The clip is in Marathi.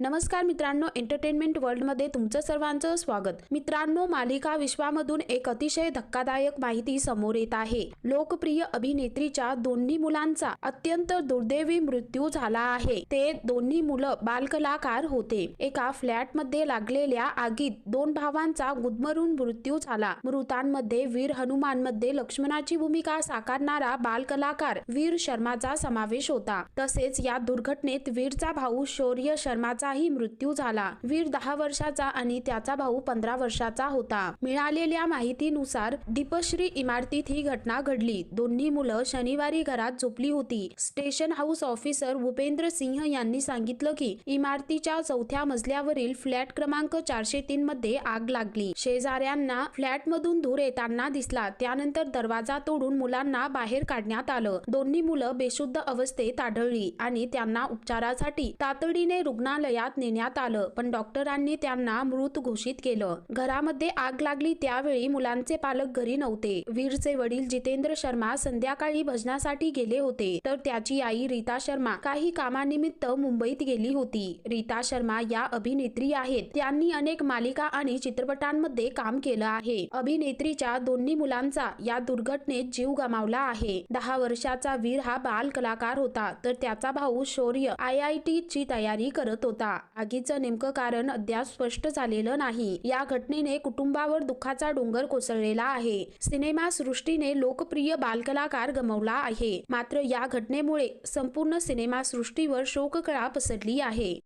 नमस्कार मित्रांनो एंटरटेनमेंट वर्ल्डमध्ये तुमचं सर्वांचं स्वागत. मित्रांनो मालिका विश्वामधून एक अतिशय धक्कादायक माहिती समोर येत आहे. लोकप्रिय अभिनेत्रीच्या दोन्ही मुलांचा अत्यंत दुर्दैवी मृत्यू झाला आहे. ते दोन्ही मुलं बालकलाकार होते. एका फ्लॅटमध्ये लागलेल्या आगीत दोन भावांचा गुदमरून मृत्यू झाला. मृतांमध्ये वीर हनुमानमध्ये लक्ष्मणाची भूमिका साकारणारा बालकलाकार वीर शर्माचा समावेश होता. तसेच या दुर्घटनेत वीरचा भाऊ शौर्य शर्माचा त्याचाही मृत्यू झाला. वीर दहा वर्षाचा आणि त्याचा भाऊ पंधरा वर्षाचा होता. मिळालेल्या माहितीनुसार दीपश्री इमारतीत ही घटना घडली. दोन्ही मुलं शनिवारी घरात झोपली होती. Station house officer Bhupendra Singh यांनी सांगितलं की इमारतीच्या चौथ्या मजल्यावरील फ्लॅट क्रमांक चारशे तीन मध्ये आग लागली. शेजाऱ्यांना फ्लॅट मधून धूर येताना दिसला. त्यानंतर दरवाजा तोडून मुलांना बाहेर काढण्यात आलं. दोन्ही मुलं बेशुद्ध अवस्थेत आढळली आणि त्यांना उपचारासाठी तातडीने रुग्णालय रुग्णालयात नेण्यात आलं पण डॉक्टरांनी त्यांना मृत घोषित केलं. घरामध्ये आग लागली त्यावेळी मुलांचे पालक घरी नव्हते. वीरचे वडील जितेंद्र शर्मा संध्याकाळी भजनासाठी गेले होते तर त्याची आई रीता शर्मा काही कामानिमित्त मुंबईत गेली होती. रीता शर्मा या अभिनेत्री आहेत. त्यांनी अनेक मालिका आणि चित्रपटांमध्ये काम केलं आहे. अभिनेत्रीच्या दोन्ही मुलांचा या दुर्घटनेत जीव गमावला आहे. दहा वर्षाचा वीर हा बाल कलाकार होता तर त्याचा भाऊ शौर्य आय आय टी ची तयारी करत होता. होता. आगीचं नेमकं कारण अद्याप स्पष्ट झालेलं नाही. या घटनेने कुटुंबावर दुःखाचा डोंगर कोसळलेला आहे. सिनेमा सृष्टीने लोकप्रिय बालकलाकार गमावला आहे. मात्र या घटनेमुळे संपूर्ण सिनेमा सृष्टीवर शोककळा पसरली आहे.